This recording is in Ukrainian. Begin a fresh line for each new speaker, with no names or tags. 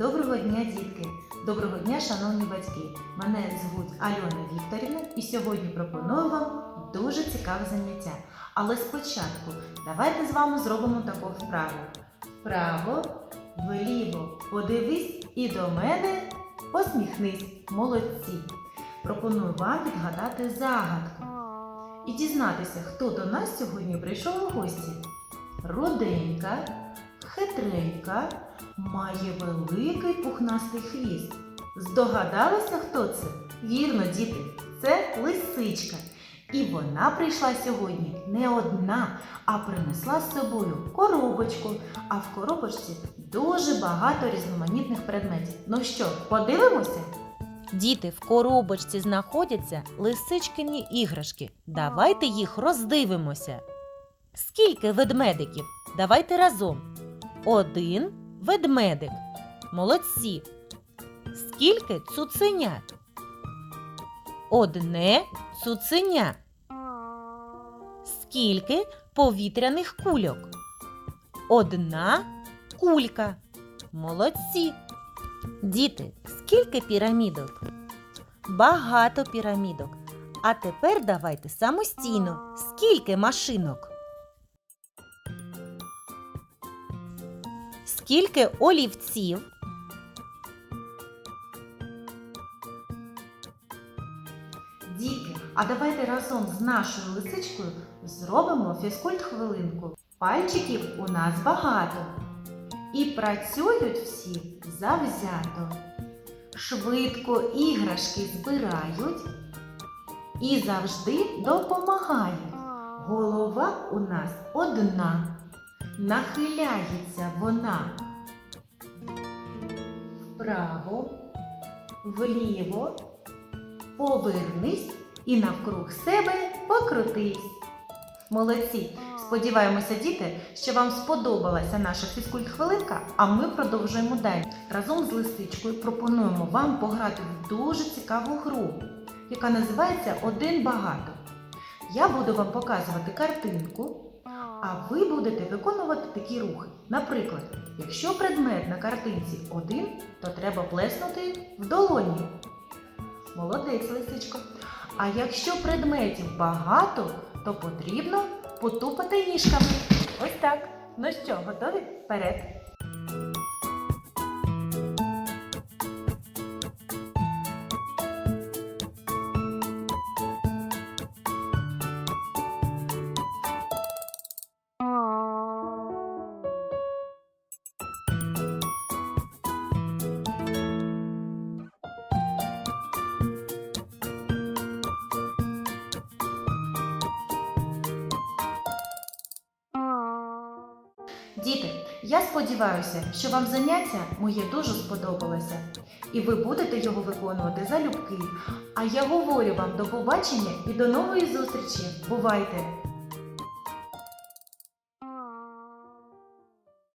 Доброго дня, дітки! Доброго дня, шановні батьки! Мене звуть Альона Вікторівна і сьогодні пропоную вам дуже цікаве заняття. Але спочатку давайте з вами зробимо таку вправу. Вправо, вліво, подивись і до мене посміхнись, молодці. Пропоную вам відгадати загадку і дізнатися, хто до нас сьогодні прийшов у гості. Руденька, хитренька, має великий пухнастий хвіст. Здогадалися, хто це? Вірно, діти, це лисичка. І вона прийшла сьогодні не одна, а принесла з собою коробочку. А в коробочці дуже багато різноманітних предметів. Ну що, подивимося?
Діти, в коробочці знаходяться лисичкині іграшки. Давайте їх роздивимося. Скільки ведмедиків? Давайте разом. Один ведмедик. Молодці. Скільки цуценят? Одне цуценя. Скільки повітряних кульок? Одна кулька. Молодці. Діти, скільки пірамідок? Багато пірамідок. А тепер давайте самостійно. Скільки машинок? Скільки олівців?
Діти, а давайте разом з нашою лисичкою зробимо фізкульт хвилинку. Пальчиків у нас багато. І працюють всі завзято. Швидко іграшки збирають і завжди допомагають. Голова у нас одна. Нахиляється вона вправо, вліво, повернись і навкруг себе покрутись. Молодці! Сподіваємося, діти, що вам сподобалася наша фізкульт-хвилинка, а ми продовжуємо далі. Разом з лисичкою пропонуємо вам пограти в дуже цікаву гру, яка називається Один багато. Я буду вам показувати картинку, а ви будете виконувати такі рухи. Наприклад, якщо предмет на картинці один, то треба плеснути в долоні. Молодець, лисичко. А якщо предметів багато, то потрібно потупати ніжками. Ось так. Ну що, готові? Вперед! Діти, я сподіваюся, що вам заняття моє дуже сподобалося, і ви будете його виконувати залюбки. А я говорю вам до побачення і до нової зустрічі. Бувайте!